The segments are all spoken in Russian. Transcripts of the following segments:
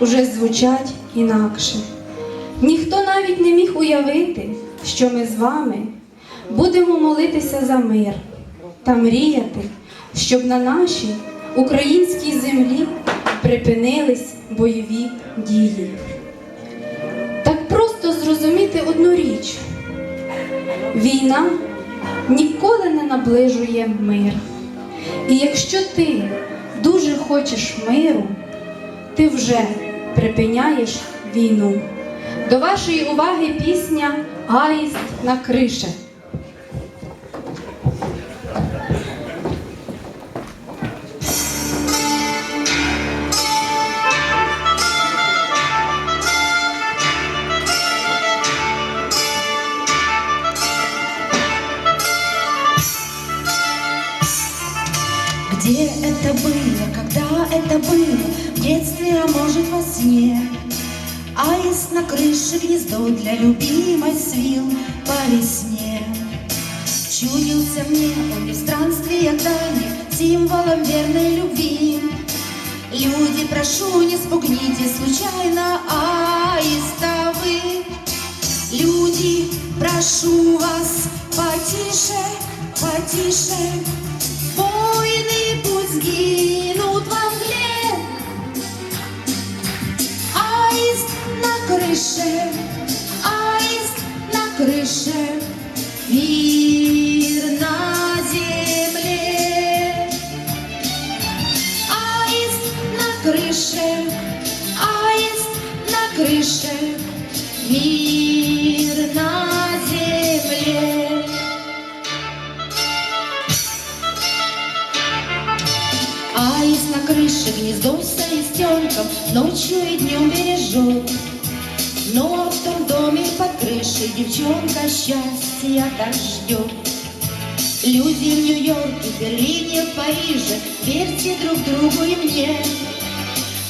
уже звучать інакше. Ніхто навіть не міг уявити, що ми з вами будемо молитися за мир та мріяти, щоб на нашій українській землі припинились бойові дії. Так просто зрозуміти одну річ: війна ніколи не наближує мир. І якщо ти дуже хочеш миру, ти вже припиняєш війну. До вашої уваги пісня Аїст на крише. Где это было, когда это было, в А может во сне? Аист на крыше гнездо для любимой свил по весне. Чудился мне он не в странствиях дальних, символом верной любви. Люди, прошу, не спугните случайно аиста вы. Люди, прошу вас, потише, потише, крыше, аист на крыше, мир на земле. Аист на крыше, аист на крыше, мир на земле. Аист на крыше гнездо с аистенком Ночью и днем бережет Но в том доме под крышей Девчонка счастья так Люди в Нью-Йорке, Берлине, Париже Верьте друг другу и мне.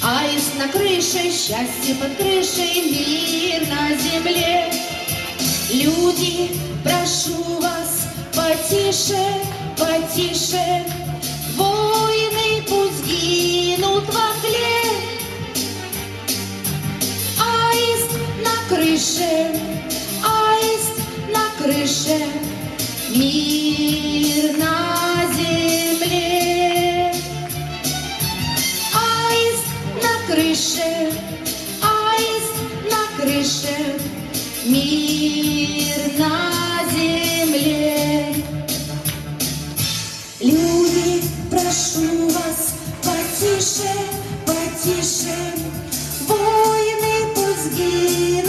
Аист на крыше, счастье под крышей Мир на земле. Люди, прошу вас, потише, потише, крыше, аист на крыше, Мир на земле. Аист на крыше, аист на крыше, мир на земле. Люди, прошу вас, потише, потише, воины пусть гинут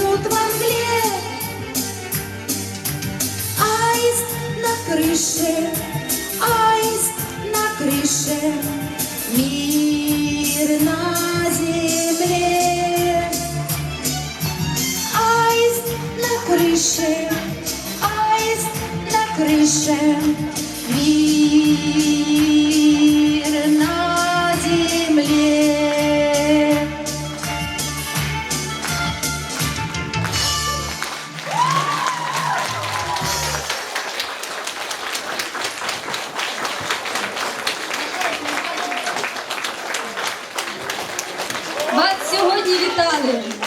крыше, аист на крыше, мир на земле. Аист на крыше, аист на крыше, мир Сьогодні вітали.